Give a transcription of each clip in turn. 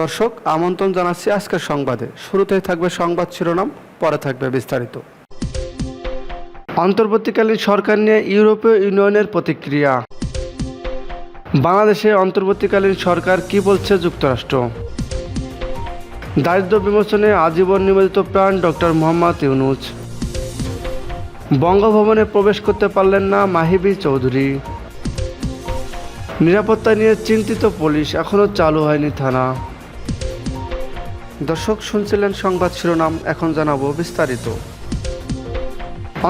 দর্শক, আমন্ত্রণ জানাচ্ছি আজকের সংবাদে। শুরুতেই থাকবে সংবাদ শিরোনাম, পরে থাকবে বিস্তারিত। অন্তর্বর্তীকালীন সরকার নিয়ে ইউরোপীয় ইউনিয়নের প্রতিক্রিয়া। বাংলাদেশে অন্তর্বর্তীকালীন সরকার কি বলছে যুক্তরাষ্ট্র? দারিদ্র বিমোচনে আজীবন নিবেদিত প্রাণ ডক্টর মোহাম্মদ ইউনুজ বঙ্গভবনে প্রবেশ করতে পারলেন না মাহিবি চৌধুরী। নিরাপত্তা নিয়ে চিন্তিত পুলিশ, এখনও চালু হয়নি থানা। দর্শক শুনছিলেন সংবাদ শিরোনাম এখন জানাব বিস্তারিত।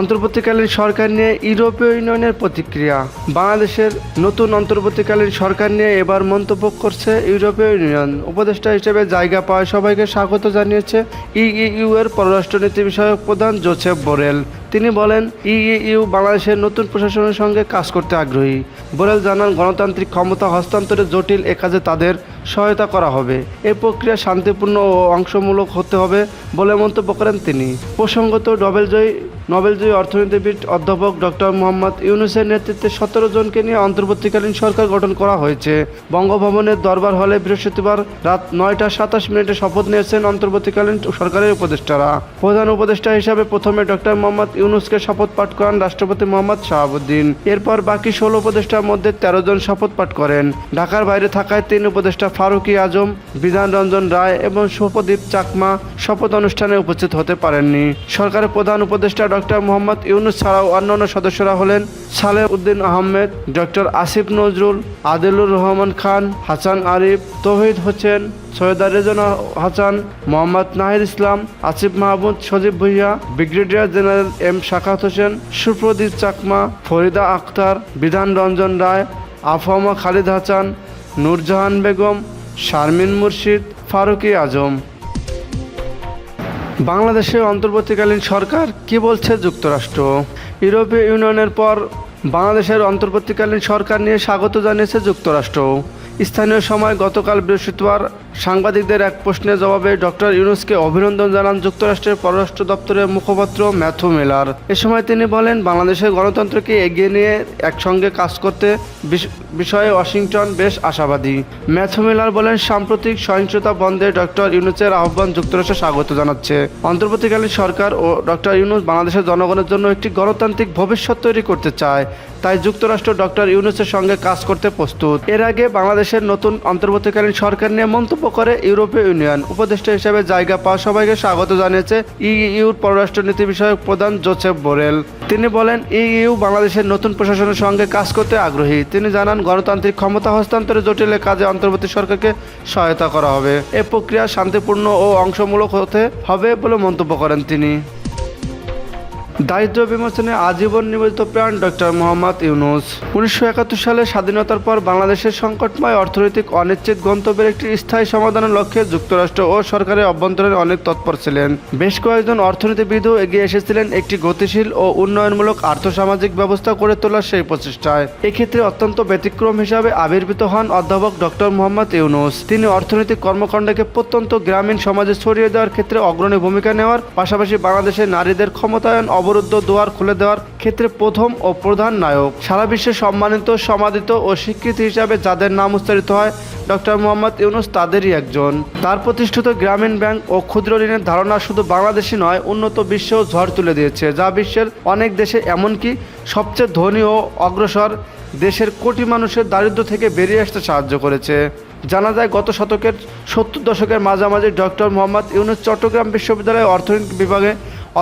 অন্তর্বর্তীকালীন সরকার নিয়ে ইউরোপীয় ইউনিয়নের প্রতিক্রিয়া। বাংলাদেশের নতুন অন্তর্বর্তীকালীন সরকার নিয়ে এবার মন্তব্য করছে ইউরোপীয় ইউনিয়ন। উপদেষ্টা হিসেবে জায়গা পাওয়ায় সবাইকে স্বাগত জানিয়েছে ইইউ এর পররাষ্ট্রনীতি বিষয়ক প্রধান জোসেফ বোরেল। তিনি বলেন ইইউ বাংলাদেশের নতুন প্রশাসনের সঙ্গে কাজ করতে আগ্রহী। বোরেল জানান, গণতান্ত্রিক ক্ষমতা হস্তান্তরে জটিল এ কাজে তাদের সহায়তা করা হবে। এই প্রক্রিয়া শান্তিপূর্ণ ও অংশমূলক হতে হবে বলে মন্তব্য করেন তিনি। প্রসঙ্গত নোবেলজয়ী নোবেলজয়ী অর্থনীতিবিদ অধ্যাপক ডক্টর মোহাম্মদ ইউনুসের নেতৃত্বে সতেরো জনকে নিয়ে অন্তর্বর্তীকালীন সরকার গঠন করা হয়েছে। বঙ্গভবনের দরবার হলে বৃহস্পতিবার রাত নয়টা সাতাশ মিনিটে শপথ নিয়েছেন অন্তর্বর্তীকালীন সরকারের উপদেষ্টারা। প্রধান উপদেষ্টা হিসাবে প্রথমে ডক্টর মোহাম্মদ ইউনুসকে শপথ পাঠ করান রাষ্ট্রপতি মোহাম্মদ শাহাবুদ্দিন। এরপর বাকি ষোলো উপদেষ্টার মধ্যে তেরো জন শপথ পাঠ করেন। ঢাকার বাইরে থাকায় তিন উপদেষ্টা ফারুকি আজম, বিধান রঞ্জন রায় এবং শুভদীপ চাকমা শপথ অনুষ্ঠানে উপস্থিত হতে পারেননি। সরকারের প্রধান উপদেষ্টা ডক্টর মোহাম্মদ ইউনুস ছাড়াও অন্যান্য সদস্যরা হলেন Saleh Uddin Ahmed, doctor Asif Nazrul, Adilur Rahman Khan, Hasan Arif, Touhid Hossain, Syeda Rezna Hasan, Mohammad Nahir Islam, Asif Mahmud, Sajib Bhuiyan, brigadier general M Sakhawat Hossain, Supradip Chakma, Farida Akter বিধান রঞ্জন রায়, আফামা খালিদ হাসান, নূরজাহান বেগম, শারমিন মুর্শিদ, ফারুকি আজম। বাংলাদেশে অন্তর্বর্তীকালীন সরকার কি বলছে যুক্তরাষ্ট্র? ইউরোপীয় ইউনিয়নের পর বাংলাদেশের অন্তর্বর্তীকালীন সরকার নিয়ে স্বাগত জানিয়েছে যুক্তরাষ্ট্র। স্থানীয় সময় গতকাল বৃহস্পতিবার সাংবাদিকদের এক প্রশ্নের জবাবে ডক্টর ইউনুসকে অভিনন্দন জানান যুক্তরাষ্ট্রের পররাষ্ট্র দপ্তরের মুখপাত্র ম্যাথু মিলার। এ সময় তিনি বলেন, বাংলাদেশের গণতন্ত্রকে এগিয়ে নিয়ে একসঙ্গে কাজ করতে বিষ- বিষয়ে ওয়াশিংটন বেশ আশাবাদী। ম্যাথু মিলার বলেন, সাম্প্রতিক সহিংসতা বন্ধে ডক্টর ইউনুসের আহ্বান যুক্তরাষ্ট্র স্বাগত জানাচ্ছে। অন্তর্বর্তীকালীন সরকার ও ডক্টর ইউনুস বাংলাদেশের জনগণের জন্য একটি গণতান্ত্রিক ভবিষ্যৎ তৈরি করতে চায়। তাই যুক্তরাষ্ট্র ডক্টর ইউনুসের সঙ্গে কাজ করতে প্রস্তুত। এর আগে বাংলাদেশের নতুন অন্তর্বর্তীকালীন সরকার নিয়ে মন্তব্য করে ইউরোপীয় ইউনিয়ন। উপদেষ্টা হিসেবে জায়গা পাওয়া সবাইকে স্বাগত জানিয়েছে ইইউর পররাষ্ট্রনীতি বিষয়ক প্রধান জোসেফ বোরেল। তিনি বলেন ইউ বাংলাদেশের নতুন প্রশাসনের সঙ্গে কাজ করতে আগ্রহী। তিনি জানান, গণতান্ত্রিক ক্ষমতা হস্তান্তরে জটিলে কাজে অন্তর্বর্তী সরকারকে সহায়তা করা হবে। এ প্রক্রিয়া শান্তিপূর্ণ ও অংশমূলক হতে হবে বলে মন্তব্য করেন তিনি। দারিদ্র বিমোচনে আজীবন নিবেদিত প্রাণ ডক্টর মোহাম্মদ ইউনুস। উনিশশো একাত্তর সালে স্বাধীনতার পর বাংলাদেশের সংকটময় অর্থনৈতিক অনিশ্চিত গন্তব্যের একটি স্থায়ী সমাধানের লক্ষ্যে যুক্তরাষ্ট্র ও সরকারের অভ্যন্তরীণ অনেক তৎপর ছিলেন। বেশ কয়েকজন অর্থনীতিবিদও এগিয়ে এসেছিলেন একটি গতিশীল ও উন্নয়নমূলক আর্থসামাজিক ব্যবস্থা গড়ে তোলার সেই প্রচেষ্টায়। এক্ষেত্রে অত্যন্ত ব্যতিক্রম হিসাবে আবির্ভূত হন অধ্যাপক ডক্টর মোহাম্মদ ইউনুস। তিনি অর্থনৈতিক কর্মকাণ্ডকে প্রত্যন্ত গ্রামীণ সমাজে ছড়িয়ে দেওয়ার ক্ষেত্রে অগ্রণী ভূমিকা নেওয়ার পাশাপাশি বাংলাদেশের নারীদের ক্ষমতায়ন অবরুদ্ধ দুয়ার খুলে দেওয়ার ক্ষেত্রে প্রথম ও প্রধান নায়ক। সারা বিশ্বে সম্মানিত, সমাদিত ও স্বীকৃতি হিসাবে যাদের নাম উচ্চারিত হয়, ডক্টর মোহাম্মদ ইউনুস তাদেরই একজন। তার প্রতিষ্ঠিত গ্রামীণ ব্যাংক ও ক্ষুদ্র ঋণের ধারণা শুধু বাংলাদেশই নয়, উন্নত বিশ্বেও ঝড় তুলে দিয়েছে, যা বিশ্বের অনেক দেশে এমনকি সবচেয়ে ধনী ও অগ্রসর দেশের কোটি মানুষের দারিদ্র থেকে বেরিয়ে আসতে সাহায্য করেছে। জানা যায়, গত শতকের সত্তর দশকের মাঝামাঝি ডক্টর মোহাম্মদ ইউনুস চট্টগ্রাম বিশ্ববিদ্যালয়ের অর্থনীতি বিভাগে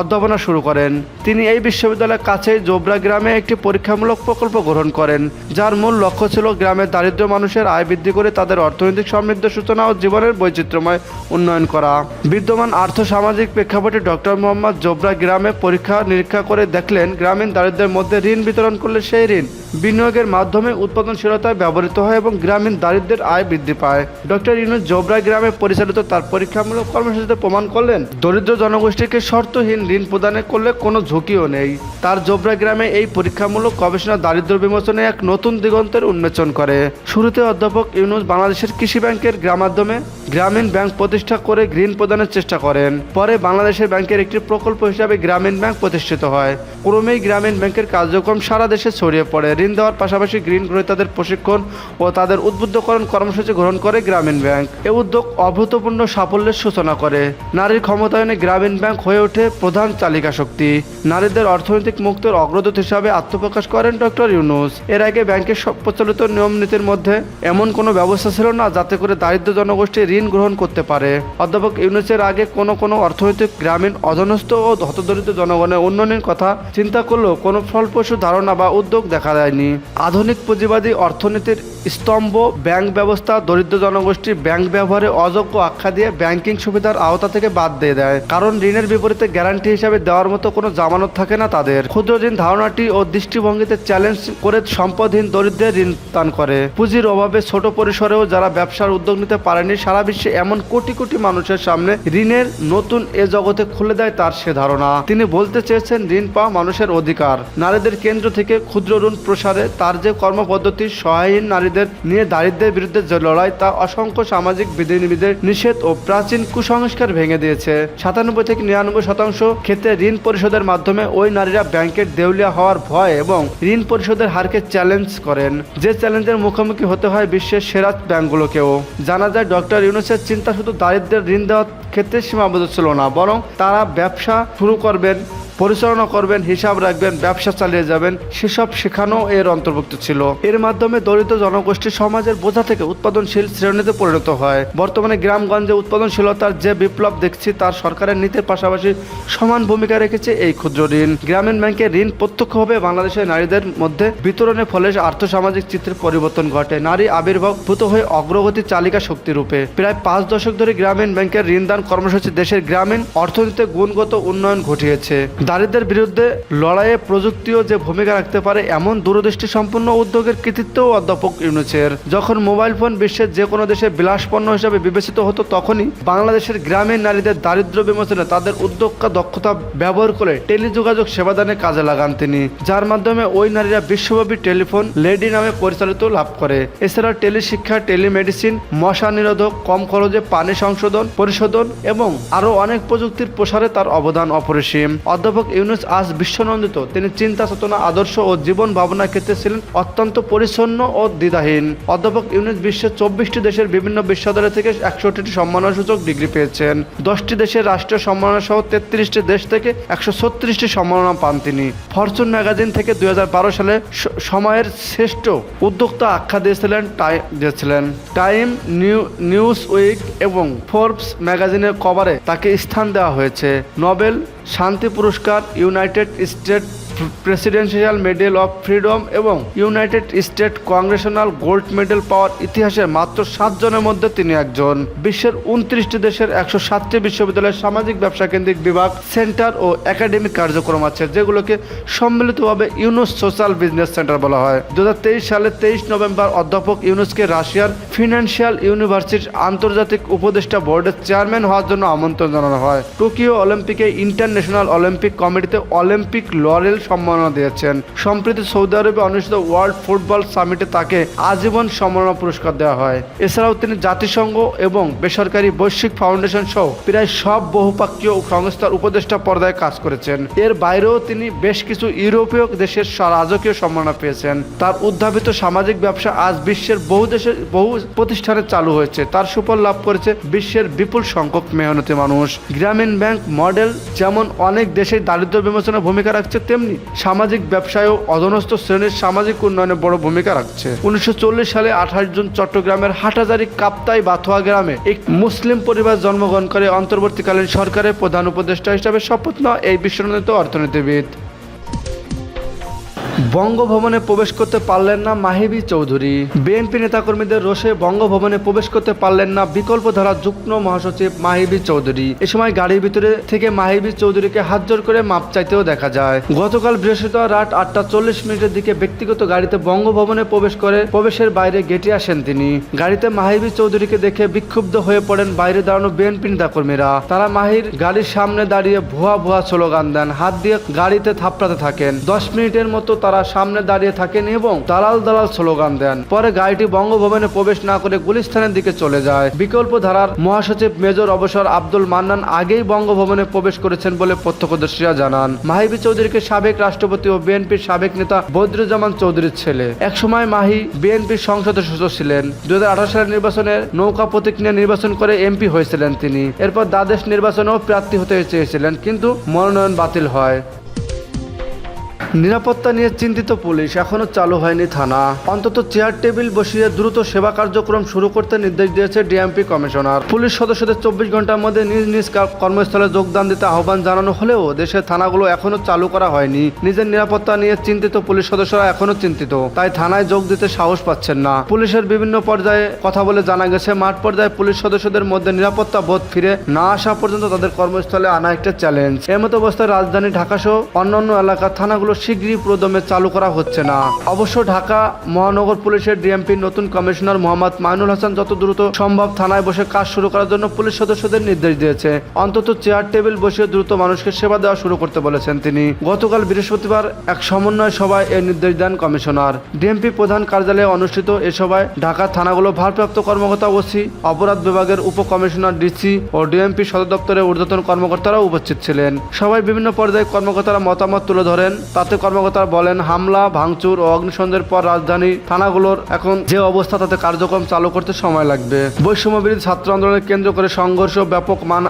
অধ্যাপনা শুরু করেন। তিনি এই বিশ্ববিদ্যালয়ের কাছেই জোবরা গ্রামে একটি পরীক্ষামূলক প্রকল্প গ্রহণ করেন, যার মূল লক্ষ্য ছিল গ্রামের দারিদ্র মানুষের আয় বৃদ্ধি করে তাদের অর্থনৈতিক সমৃদ্ধ সূচনা ও জীবনের বৈচিত্র্যময় উন্নয়ন করা। বিদ্যমান আর্থ সামাজিক প্রেক্ষাপটে ডক্টর মোহাম্মদ জোবরা গ্রামে পরীক্ষা নিরীক্ষা করে দেখলেন, গ্রামীণ দারিদ্রের মধ্যে ঋণ বিতরণ করলে সেই ঋণ বিনিয়োগের মাধ্যমে উৎপাদনশীলতায় ব্যবহৃত হয় এবং গ্রামীণ দারিদ্রের আয় বৃদ্ধি পায়। ডক্টর ইউনুস জোবরা গ্রামে পরিচালিত তার পরীক্ষামূলক কর্মসূচিতে প্রমাণ করলেন, দরিদ্র জনগোষ্ঠীকে শর্তহীন ঋণ প্রদানে করলে কোনো ঝুঁকিও নেই। তার জোবরা গ্রামে এই পরীক্ষামূলক গবেষণা দারিদ্র বিমোচনে এক নতুন দিগন্তের উন্মোচন করে। শুরুতে অধ্যাপক ইউনুস বাংলাদেশের কৃষি ব্যাংকের গ্রাম মাধ্যমে গ্রামীণ ব্যাংক প্রতিষ্ঠা করে ঋণ প্রদানের চেষ্টা করেন। পরে বাংলাদেশের ব্যাংকের একটি প্রকল্প হিসাবে গ্রামীণ ব্যাংক প্রতিষ্ঠিত হয়। ক্রমেই গ্রামীণ ব্যাংকের কার্যক্রম সারা দেশে ছড়িয়ে পড়ে। ঋণ দেওয়ার পাশাপাশি ঋণ গ্রহীতাদের প্রশিক্ষণ ও তাদের উদ্বুদ্ধকরণ কর্মসূচি গ্রহণ করে গ্রামীণ ব্যাংক। এ উদ্যোগ অভূতপূর্ণ সাফল্যের সূচনা করে। নারীর ক্ষমতায়নে গ্রামীণ ব্যাংক হয়ে ওঠে প্রধান চালিকা শক্তি। নারীদের অর্থনৈতিক মুক্তের অগ্রদূত হিসাবে আত্মপ্রকাশ করেন ডক্টর ইউনুস। এর আগে ব্যাংকের প্রচলিত নিয়ম নীতির মধ্যে এমন কোনো ব্যবস্থা ছিল না যাতে করে দারিদ্র জনগোষ্ঠী ঋণ গ্রহণ করতে পারে। অধ্যাপক ইউনুসের আগে কোনো কোনো অর্থনৈতিক, গ্রামীণ, অধনস্থ ও হতদরিদ্র জনগণের উন্নয়নের কথা চিন্তা করলেও কোনো ফলপ্রসূ ধারণা বা উদ্যোগ দেখা যায়নি আধুনিক পুঁজিবাদী অর্থনীতির স্তম্ভ, ব্যাংক ব্যবস্থা, দরিদ্র জনগোষ্ঠী ব্যাংক ব্যবহারে অযোগ্য আখ্যা দিয়ে ব্যাংকিং সুবিধার আওতা থেকে বাদ দিয়ে দেয়। কারণ ঋণের বিপরীতে গ্যারান্টি হিসাবে দেওয়ার মতো কোনো জামানত থাকে না তাদের। ক্ষুদ্র ঋণ ধারণাটি ও দৃষ্টিভঙ্গিতে চ্যালেঞ্জ করে সম্পদহীন দরিদ্রের ঋণ দান করে। পুঁজির অভাবে ছোট পরিসরেও যারা ব্যবসার উদ্যোগ নিতে পারেনি, সারা বিশ্বে এমন কোটি কোটি মানুষের সামনে ঋণের নতুন এ জগতে খুলে দেয় তার সে ধারণা। তিনি বলতে চেয়েছেন, ঋণ পাওয়া মানুষের অধিকার। নারীদের কেন্দ্র থেকে ক্ষুদ্র ঋণ প্রসারে তার যে কর্মপদ্ধতি সহায়হীন নারীদের নিয়ে দারিদ্রের বিরুদ্ধে যে লড়াই, তা অসংখ্য সামাজিক বিধিনিষেধের নিষেধ ও প্রাচীন কুসংস্কার ভেঙে দিয়েছে। সাতানব্বই থেকে নিরানব্বই শতাংশ ক্ষেত্রে ঋণ পরিশোধের মাধ্যমে ওই নারীরা ব্যাংকের দেউলিয়া হওয়ার ভয় এবং ঋণ পরিশোধের হারকে চ্যালেঞ্জ করেন। যে চ্যালেঞ্জের মুখোমুখি হতে হয় বিশ্বের সেরা ব্যাংকগুলোকেও। জানা যায়, ডক্টর ইউনুসের চিন্তা শুধু দারিদ্রের ঋণ দেওয়ার ক্ষেত্রে সীমাবদ্ধ ছিল না, বরং তারা ব্যবসা শুরু করবেন পরিচালনা করবেন, হিসাব রাখবেন, ব্যবসা চালিয়ে যাবেন, সেসব শেখানো এর অন্তর্ভুক্ত ছিল। এর মাধ্যমে দরিদ্র জনগোষ্ঠী সমাজের বোঝা থেকে উৎপাদনশীল শ্রেণীতে পরিণত হয়। বর্তমানে গ্রামগঞ্জে উৎপাদনশীলতার যে বিপ্লব দেখছি, তার সরকারের নীতির পাশাপাশি সমান ভূমিকা রেখেছে এই ক্ষুদ্র ঋণ। গ্রামীণ ব্যাংকের ঋণ প্রত্যক্ষভাবে বাংলাদেশের নারীদের মধ্যে বিতরণের ফলে আর্থসামাজিক চিত্রের পরিবর্তন ঘটে। নারী আবির্ভাবভূত হয়ে অগ্রগতি চালিকা শক্তি রূপে। প্রায় পাঁচ দশক ধরে গ্রামীণ ব্যাংকের ঋণদান কর্মসূচি দেশের গ্রামীণ অর্থনীতিতে গুণগত উন্নয়ন ঘটিয়েছে। দারিদ্রের বিরুদ্ধে লড়াইয়ে প্রযুক্তিও যে ভূমিকা রাখতে পারে এমন দূরদৃষ্টি সম্পন্ন উদ্যোগের কৃতিত্বও অধ্যাপক ইউনুসের। যখন মোবাইল ফোন বিশ্বের যে কোনো দেশে বিলাসপণ্য হিসাবে বিবেচিত হতো, তখনই বাংলাদেশের গ্রামীণ নারীদের দারিদ্র বিমোচনে তাদের উদ্যোক্তা দক্ষতা ব্যবহার করে টেলিযোগাযোগ সেবাদানে কাজে লাগান তিনি, যার মাধ্যমে ওই নারীরা বিশ্বব্যাপী টেলিফোন লেডি নামে পরিচালিত লাভ করে। এছাড়া টেলিশিক্ষা, টেলিমেডিসিন, মশা নিরোধক, কম খরচে পানি সংশোধন, পরিশোধন এবং আরও অনেক প্রযুক্তির প্রসারে তার অবদান অপরিসীম। অধ্যাপক ইউনুস আজ বিশ্বনন্দিত। তিনি চিন্তা, চেতনা, আদর্শ ও জীবন ভাবনার ক্ষেত্রে ছিলেন অত্যন্ত পরিচ্ছন্ন ও দ্বিধাহীন। অধ্যাপক ইউনুস বিশ্বের চব্বিশটি দেশের বিভিন্ন বিশ্ববিদ্যালয় থেকে একষট্টিটি সম্মানসূচক ডিগ্রি পেয়েছেন। দশটি দেশের রাষ্ট্রীয় সম্মাননা সহ তেত্রিশটি দেশ থেকে একশো ছত্রিশটি সম্মাননা পান তিনি। ফরচুন ম্যাগাজিন থেকে দুই হাজার বারো সালে সময়ের শ্রেষ্ঠ উদ্যোক্তা আখ্যা দিয়েছিলেন দিয়েছিলেন। টাইম, নিউ নিউজ উইক এবং ফোর্বস ম্যাগাজিনের কভারে তাকে স্থান দেওয়া হয়েছে। নোবেল শান্তি পুরস্কার United State presidential medal of freedom এবং United State congressional gold medal পাওয়ার ইতিহাসের মাত্র সাতজনের মধ্যে তিনি একজন। বিশ্বের উনত্রিশটি দেশের একশো সাতটি বিশ্ববিদ্যালয়ের সামাজিক ব্যবসা কেন্দ্রিক বিভাগ, সেন্টার ও একাডেমিক কার্যক্রম আছে, যেগুলোকে সম্মিলিতভাবে ইউনুস সোশ্যাল বিজনেস সেন্টার বলা হয়। দু সালে তেইশ নভেম্বর অধ্যাপক ইউনুসকে রাশিয়ার ফিনান্সিয়াল ইউনিভার্সিটির আন্তর্জাতিক উপদেষ্টা বোর্ডের চেয়ারম্যান হওয়ার জন্য আমন্ত্রণ জানানো হয়। টোকিও অলিম্পিকে ইন্টারন্যাশনাল অলিম্পিক কমিটিতে অলিম্পিক লরেল সম্মাননা দিয়েছেন। সম্প্রতি সৌদি আরবে অনুষ্ঠিত ওয়ার্ল্ড ফুটবল সামিটে তাকে আজীবন সম্মাননা পুরস্কার দেওয়া হয়। এছাড়াও তিনি জাতিসংঘ এবং বেসরকারি বৈশ্বিক ফাউন্ডেশন সহ প্রায় সব বহুপাক্ষীয় সংস্থার উপদেষ্টা পর্দায় কাজ করেছেন। এর বাইরেও তিনি বেশ কিছু ইউরোপীয় দেশের রাজকীয় সম্মাননা পেয়েছেন। তার উদ্ভাবিত সামাজিক ব্যবসা আজ বিশ্বের বহু দেশের বহু প্রতিষ্ঠানে চালু হয়েছে। তার সুফল লাভ করেছে বিশ্বের বিপুল সংখ্যক মেহনতি মানুষ। গ্রামীণ ব্যাংক মডেল যেমন অনেক দেশে দারিদ্র বিমোচনে ভূমিকা রাখছে, তেমনি সামাজিক ব্যবসায়ও অধনস্থ শ্রেণির সামাজিক উন্নয়নে বড় ভূমিকা রাখছে। উনিশশো চল্লিশ সালে আঠাশ জুন চট্টগ্রামের হাটাজারি কাপ্তাই বাথোয়া গ্রামে এক মুসলিম পরিবার জন্মগ্রহণ করে। অন্তর্বর্তীকালীন সরকারের প্রধান উপদেষ্টা হিসাবে শপথ নেওয়া এই বিশ্বনন্দিত অর্থনীতিবিদ। বঙ্গভবনে প্রবেশ করতে পারলেন না মাহিবি চৌধুরী। বিএনপি নেতাকর্মীদের রোষে বঙ্গভবনে প্রবেশ করতে পারলেন না বিকল্প ধারা যুগ্ম মহাসচিব মাহিবি চৌধুরী। এ সময় গাড়ির ভিতরে থেকে মাহিবি চৌধুরীকে হাত জোর করে মাপ চাইতেও দেখা যায়। গতকাল বৃহস্পতিবার রাত আটটা চল্লিশ মিনিটের দিকে ব্যক্তিগত গাড়িতে বঙ্গভবনে প্রবেশ করে প্রবেশের বাইরে গেটে আসেন তিনি। গাড়িতে মাহিবি চৌধুরীকে দেখে বিক্ষুব্ধ হয়ে পড়েন বাইরে দাঁড়ানো বিএনপি নেতাকর্মীরা। তারা মাহির গাড়ির সামনে দাঁড়িয়ে ভুয়া ভুয়া স্লোগান দেন, হাত দিয়ে গাড়িতে থাপড়াতে থাকেন। দশ মিনিটের মতো তারা সামনে দাঁড়িয়ে থাকেন এবং দালাল দালাল স্লোগান দেন। পরে গাড়িটি বঙ্গভবনে প্রবেশ না করে গুলিস্থানের দিকে চলে যায়। বিকল্প ধারার মহাসচিব মেজর অবসর আব্দুল মান্নান আগেই বঙ্গভবনে প্রবেশ করেছেন বলে প্রত্যক্ষদর্শীরা জানান। মাহিবি চৌধুরীকে সাবেক রাষ্ট্রপতি ও বিএনপির সাবেক নেতা বদরুজ্জামান চৌধুরীর ছেলে। একসময় মাহি বিএনপির সংসদ সদস্য ছিলেন। দুহাজার আঠারো সালের নির্বাচনের নৌকা প্রতীক নিয়ে নির্বাচন করে এমপি হয়েছিলেন তিনি। এরপর দ্বাদশ নির্বাচনেও প্রার্থী হতে চেয়েছিলেন কিন্তু মনোনয়ন বাতিল হয়। নিরাপত্তা নিয়ে চিন্তিত পুলিশ। এখনও চালু হয়নি থানা। অন্তত চেয়ার টেবিল বসিয়ে দ্রুত সেবা কার্যক্রম শুরু করতে নির্দেশ দিয়েছে ডিএমপি কমিশনার। পুলিশ সদস্যদের চব্বিশ ঘণ্টার মধ্যে নিজ নিজ কর্মস্থলে যোগদান দিতে আহ্বান জানানো হলেও দেশের থানাগুলো এখনও চালু করা হয়নি। নিজের নিরাপত্তা নিয়ে চিন্তিত পুলিশ সদস্যরা এখনও চিন্তিত। তাই থানায় যোগ দিতে সাহস পাচ্ছেন না। পুলিশের বিভিন্ন পর্যায়ে কথা বলে জানা গেছে, মাঠ পর্যায়ে পুলিশ সদস্যদের মধ্যে নিরাপত্তা বোধ ফিরে না আসা পর্যন্ত তাদের কর্মস্থলে আনা একটা চ্যালেঞ্জ এমতো অবস্থায় রাজধানী ঢাকা সহ অন্যান্য এলাকার থানাগুলো শীঘ্রই প্রদমে চালু করা হচ্ছে না। অবশ্য ঢাকা মহানগর পুলিশের ডিএমপির নতুন কমিশনার মোহাম্মদ মাইনুল হাসান যত দ্রুত সম্ভব থানায় বসে কাজ শুরু করার জন্য পুলিশ সদস্যদের নির্দেশ দিয়েছে। অন্তত চেয়ার, টেবিল বসিয়ে দ্রুত মানুষকে সেবা দেওয়া শুরু করতে বলেছেন তিনি। গতকাল বৃহস্পতিবার এক সমন্বয় সভায় এই নির্দেশ দেন কমিশনার। ডিএমপি প্রধান কার্যালয়ে অনুষ্ঠিত এ সভায় ঢাকা থানাগুলো ভারপ্রাপ্ত কর্মকর্তা ওসি, অপরাধ বিভাগের উপ কমিশনার ডিসি ও ডিএমপি সদর দপ্তরের ঊর্ধ্বতন কর্মকর্তারাও উপস্থিত ছিলেন। সবাই বিভিন্ন পর্যায়ে কর্মকর্তারা মতামত তুলে ধরেন, তাতে কর্মকর্তারা বলেন, হামলা, ভাঙচুর ও অগ্নিসন্ধের পর রাজধানী থানাগুলোর এখন যে অবস্থা, তাতে কার্যক্রম চালু করতে সময় লাগবে। বৈষম্য বিরোধী ছাত্র আন্দোলনের কেন্দ্র করে সংঘর্ষ ব্যাপক মান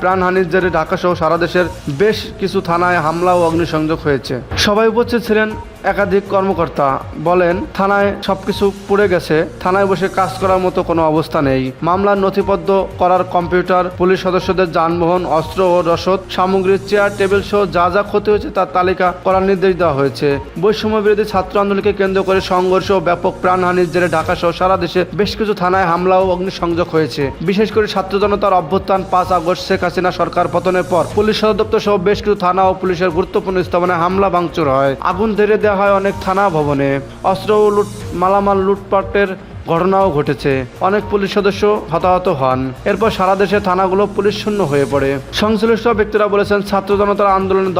প্রাণহানির জেরে ঢাকা সহ সারা দেশের বেশ কিছু থানায় হামলা ও অগ্নিসংযোগ হয়েছে। সবাই উপস্থিত ছিলেন একাধিক কর্মকর্তা বলেন, থানায় সবকিছু পুড়ে গেছে। থানায় বসে কাজ করার মতো কোনো অবস্থা নেই। মামলার নথিবদ্ধ করার কম্পিউটার, পুলিশ সদস্যদের যানবাহন, অস্ত্র ও রসদ সামগ্রী চেয়ার, টেবিল সহ যা যা ক্ষতি হয়েছে তার তালিকা করার নির্দেশ দেওয়া হয়েছে। বৈষম্য বিরোধী ছাত্র আন্দোলনকে কেন্দ্র করে সংঘর্ষ ও ব্যাপক প্রাণহানির জেরে ঢাকা সহ সারা দেশে বেশ কিছু থানায় হামলা ও অগ্নিসংযোগ হয়েছে। বিশেষ করে ছাত্র জনতার অভ্যুত্থান পাঁচ আগস্ট শেখ হাসিনা সরকার পতনের পর পুলিশ সদর দপ্তর সহ বেশ কিছু থানা ও পুলিশের গুরুত্বপূর্ণ স্থাপনায় হামলা ভাঙচুর হয়। আগুন ধরে দেওয়া হয় অনেক থানা ভবনে। অস্ত্র ও লুট, মালামাল লুটপাটের ঘটনাও ঘটেছে। অনেক পুলিশ সদস্য হতাহত হন। এরপর সারা দেশে থানাগুলো পুলিশ শূন্য হয়ে পড়ে। সংশ্লিষ্ট ব্যক্তিরা বলেছেন, ছাত্র জনতার আন্দোলনে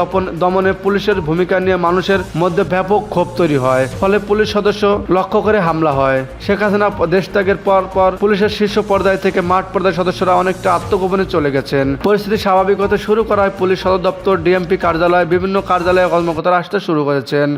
দমনে পুলিশের ভূমিকা নিয়ে মানুষের মধ্যে ব্যাপক ক্ষোভ তৈরি হয়। ফলে পুলিশ সদস্য লক্ষ্য করে হামলা হয়। শেখ হাসিনা দেশ ত্যাগের পর পর পুলিশের শীর্ষ পর্যায় থেকে মাঠ পর্যায়ের সদস্যরা অনেকটা আত্মগোপনে চলে গেছেন। পরিস্থিতি স্বাভাবিক হতে শুরু করায় পুলিশ সদর দপ্তর, ডিএমপি কার্যালয়, বিভিন্ন কার্যালয়ে কর্মকর্তারা আসতে শুরু করেছেন।